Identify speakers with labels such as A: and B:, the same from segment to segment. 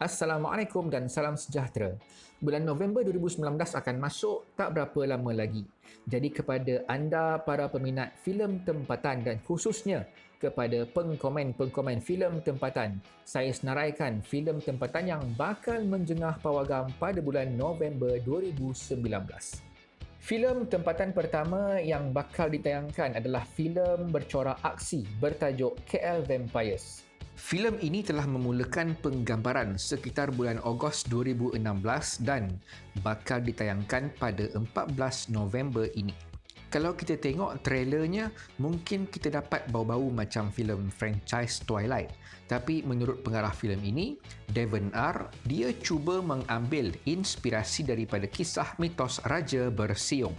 A: Assalamualaikum dan salam sejahtera. Bulan November 2019 akan masuk tak berapa lama lagi. Jadi kepada anda para peminat filem tempatan dan khususnya kepada pengkomen-pengkomen filem tempatan, saya senaraikan filem tempatan yang bakal menjengah pawagam pada bulan November 2019. Filem tempatan pertama yang bakal ditayangkan adalah filem bercorak aksi bertajuk KL Vampires. Filem ini telah memulakan penggambaran sekitar bulan Ogos 2016 dan bakal ditayangkan pada 14 November ini. Kalau kita tengok trailernya, mungkin kita dapat bau-bau macam filem franchise Twilight. Tapi menurut pengarah filem ini, Devon R, dia cuba mengambil inspirasi daripada kisah mitos Raja Bersiung.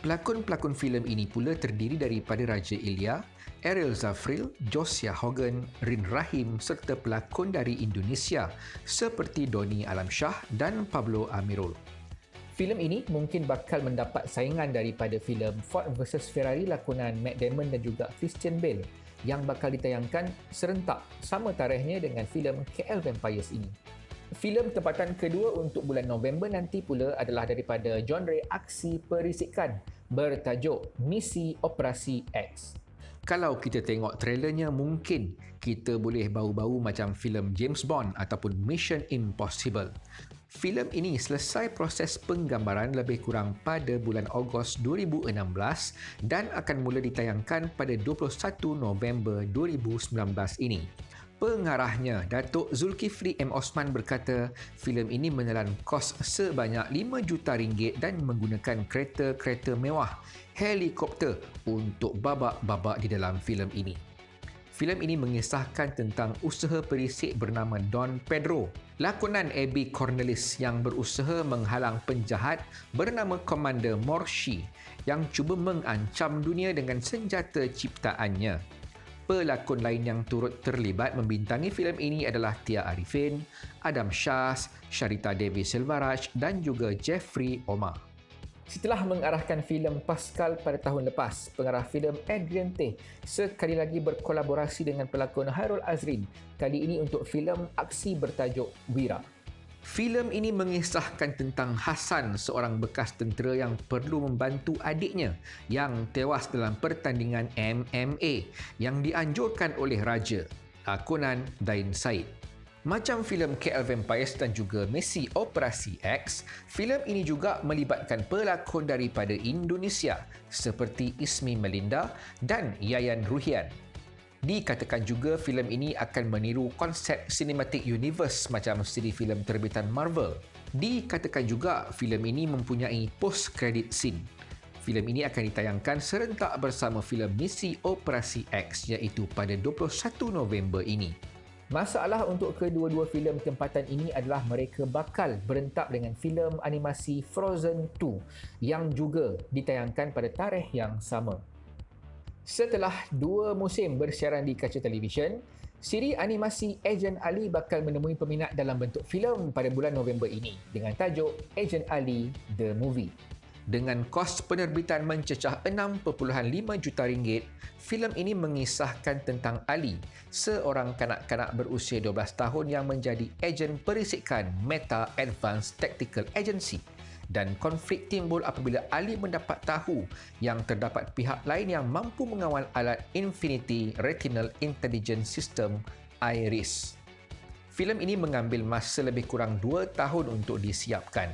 A: Pelakon-pelakon filem ini pula terdiri daripada Raja Ilya, Ariel Zafril, Josia Hogan, Rin Rahim serta pelakon dari Indonesia seperti Doni Alamshah dan Pablo Amirul. Filem ini mungkin bakal mendapat saingan daripada filem Ford vs Ferrari lakonan Matt Damon dan juga Christian Bale yang bakal ditayangkan serentak sama tarikhnya dengan filem KL Vampires ini. Filem tempatan kedua untuk bulan November nanti pula adalah daripada genre aksi perisikan bertajuk Misi Operasi X. Kalau kita tengok trailernya mungkin kita boleh bau-bau macam filem James Bond ataupun Mission Impossible. Filem ini selesai proses penggambaran lebih kurang pada bulan Ogos 2016 dan akan mula ditayangkan pada 21 November 2019 ini. Pengarahnya, Datuk Zulkifli M. Osman berkata, filem ini menelan kos sebanyak 5 juta ringgit dan menggunakan kereta-kereta mewah, helikopter untuk babak-babak di dalam filem ini. Filem ini mengisahkan tentang usaha perisik bernama Don Pedro, lakonan Abby Cornelis yang berusaha menghalang penjahat bernama Commander Morshi yang cuba mengancam dunia dengan senjata ciptaannya pelakon lain yang turut terlibat membintangi filem ini adalah Tia Arifin, Adam Shaz, Sharita Devi Silvaraj dan juga Jeffrey Omar. Setelah mengarahkan filem Pascal pada tahun lepas, pengarah filem Adrian Teh sekali lagi berkolaborasi dengan pelakon Hairul Azrin, kali ini untuk filem aksi bertajuk Wira. Filem ini mengisahkan tentang Hasan, seorang bekas tentera yang perlu membantu adiknya yang tewas dalam pertandingan MMA yang dianjurkan oleh Raja, lakonan Dain Said. Macam filem KL Vampires dan juga Messi Operasi X, filem ini juga melibatkan pelakon daripada Indonesia seperti Ismi Melinda dan Yayan Ruhian. Dikatakan juga filem ini akan meniru konsep cinematic universe macam siri filem terbitan Marvel. Dikatakan juga filem ini mempunyai post-credit scene. Filem ini akan ditayangkan serentak bersama filem Misi Operasi X iaitu pada 21 November ini. Masalah untuk kedua-dua filem tempatan ini adalah mereka bakal berentak dengan filem animasi Frozen 2 yang juga ditayangkan pada tarikh yang sama. Setelah dua musim bersiaran di kaca televisyen, siri animasi Agent Ali bakal menemui peminat dalam bentuk filem pada bulan November ini dengan tajuk Agent Ali The Movie. Dengan kos penerbitan mencecah 6.5 juta ringgit, filem ini mengisahkan tentang Ali, seorang kanak-kanak berusia 12 tahun yang menjadi ejen perisikan Meta Advanced Tactical Agency dan konflik timbul apabila Ali mendapat tahu yang terdapat pihak lain yang mampu mengawal alat Infinity Retinal Intelligence System IRIS. Filem ini mengambil masa lebih kurang 2 tahun untuk disiapkan.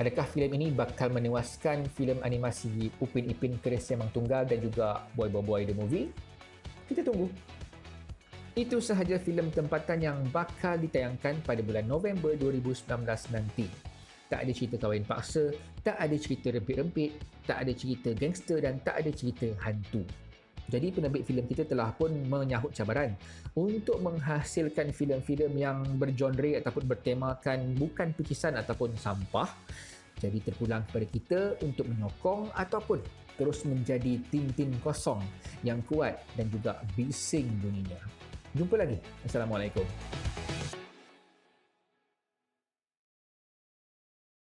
A: Adakah filem ini bakal menewaskan filem animasi Upin Ipin Keris Semang Tunggal dan juga Boy Boy Boy The Movie? Kita tunggu. Itu sahaja filem tempatan yang bakal ditayangkan pada bulan November 2019 nanti tak ada cerita kahwin paksa, tak ada cerita rempit-rempit, tak ada cerita gangster dan tak ada cerita hantu. Jadi penerbit filem kita telah pun menyahut cabaran untuk menghasilkan filem-filem yang bergenre ataupun bertemakan bukan pekisan ataupun sampah. Jadi terpulang kepada kita untuk menyokong ataupun terus menjadi tim-tim kosong yang kuat dan juga bising bunyinya. Jumpa lagi. Assalamualaikum.